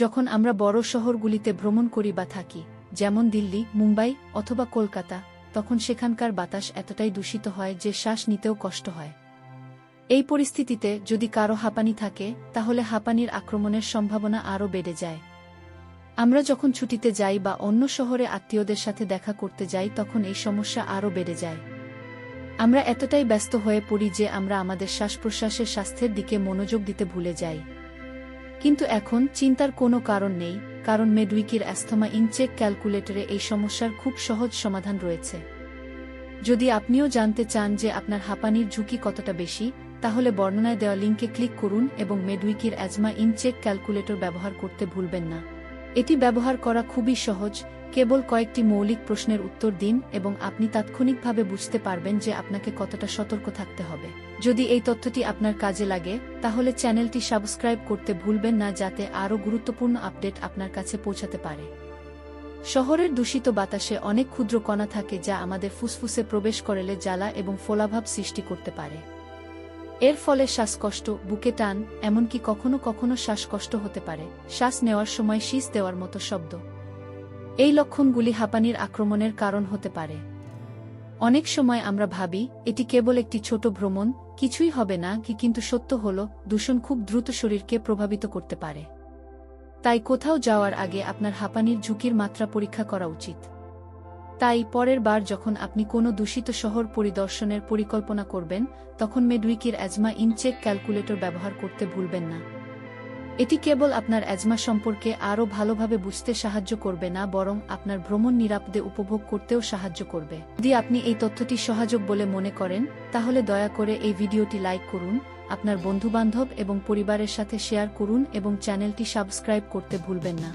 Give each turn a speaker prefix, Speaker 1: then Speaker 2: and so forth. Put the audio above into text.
Speaker 1: যখন আমরা বড় শহরগুলিতে ভ্রমণ করি বা থাকি, যেমন দিল্লি, মুম্বাই অথবা কলকাতা, তখন সেখানকার বাতাস এতটাই দূষিত হয় যে শ্বাস নিতেও কষ্ট হয়। এই পরিস্থিতিতে যদি কারও হাঁপানি থাকে, তাহলে হাঁপানির আক্রমণের সম্ভাবনা আরও বেড়ে যায়। আমরা যখন ছুটিতে যাই বা অন্য শহরে আত্মীয়দের সাথে দেখা করতে যাই, তখন এই সমস্যা আরও বেড়ে যায়। আমরা এতটাই ব্যস্ত হয়ে পড়ি যে আমরা আমাদের শ্বাস প্রশ্বাসের স্বাস্থ্যের দিকে মনোযোগ দিতে ভুলে যাই। কিন্তু এখন চিন্তার কোনো কারণ নেই, কারণ মেডউইকির অ্যাস্থমা ইনচেক ক্যালকুলেটরে এই সমস্যার খুব সহজ সমাধান রয়েছে। যদি আপনিও জানতে চান যে আপনার হাঁপানির ঝুঁকি কতটা বেশি, তাহলে বর্ণনায় দেওয়া লিঙ্কে ক্লিক করুন এবং মেডউইকির অ্যাজমা ইনচেক ক্যালকুলেটর ব্যবহার করতে ভুলবেন না। এটি ব্যবহার করা খুবই সহজ কেবল কয়েকটি মৌলিক প্রশ্নের উত্তর দিন এবং আপনি তাৎক্ষণিকভাবে বুঝতে পারবেন যে আপনাকে কতটা সতর্ক থাকতে হবে। যদি এই তথ্যটি আপনার কাজে লাগে, তাহলে চ্যানেলটি সাবস্ক্রাইব করতে ভুলবেন না যাতে আরও গুরুত্বপূর্ণ আপডেট আপনার কাছে পৌঁছাতে পারে। শহরের দূষিত বাতাসে অনেক ক্ষুদ্র কণা থাকে যা আমাদের ফুসফুসে প্রবেশ করলে জ্বালা এবং ফোলাভাব সৃষ্টি করতে পারে। এর ফলে শ্বাসকষ্ট, বুকে টান, এমনকি কখনো কখনো শ্বাসকষ্ট হতে পারে। শ্বাস নেওয়ার সময় শীষ দেওয়ার মতো শব্দ। এই লক্ষণগুলি হাঁপানির আক্রমণের কারণ হতে পারে। অনেক সময় আমরা ভাবি, এটি কেবল একটি ছোট ভ্রমণ, কিছুই হবে না কি কিন্তু সত্য হল, দূষণ খুব দ্রুত শরীরকে প্রভাবিত করতে পারে। তাই কোথাও যাওয়ার আগে আপনার হাঁপানির ঝুঁকির মাত্রা পরীক্ষা করা উচিত। তাই পরের বার যখন আপনি কোনো দূষিত শহর পরিদর্শনের পরিকল্পনা করবেন, তখন মেডউইকির অ্যাজমা ইনচেক ক্যালকুলেটর ব্যবহার করতে ভুলবেন না। এটি কেবল আপনার অ্যাজমা সম্পর্কে আরও ভালোভাবে বুঝতে সাহায্য করবে না, বরং আপনার ভ্রমণ নিরাপদে উপভোগ করতেও সাহায্য করবে। যদি আপনি এই তথ্যটি সহযোগ বলে মনে করেন, তাহলে দয়া করে এই ভিডিওটি লাইক করুন, আপনার বন্ধুবান্ধব এবং পরিবারের সাথে শেয়ার করুন এবং চ্যানেলটি সাবস্ক্রাইব করতে ভুলবেন না।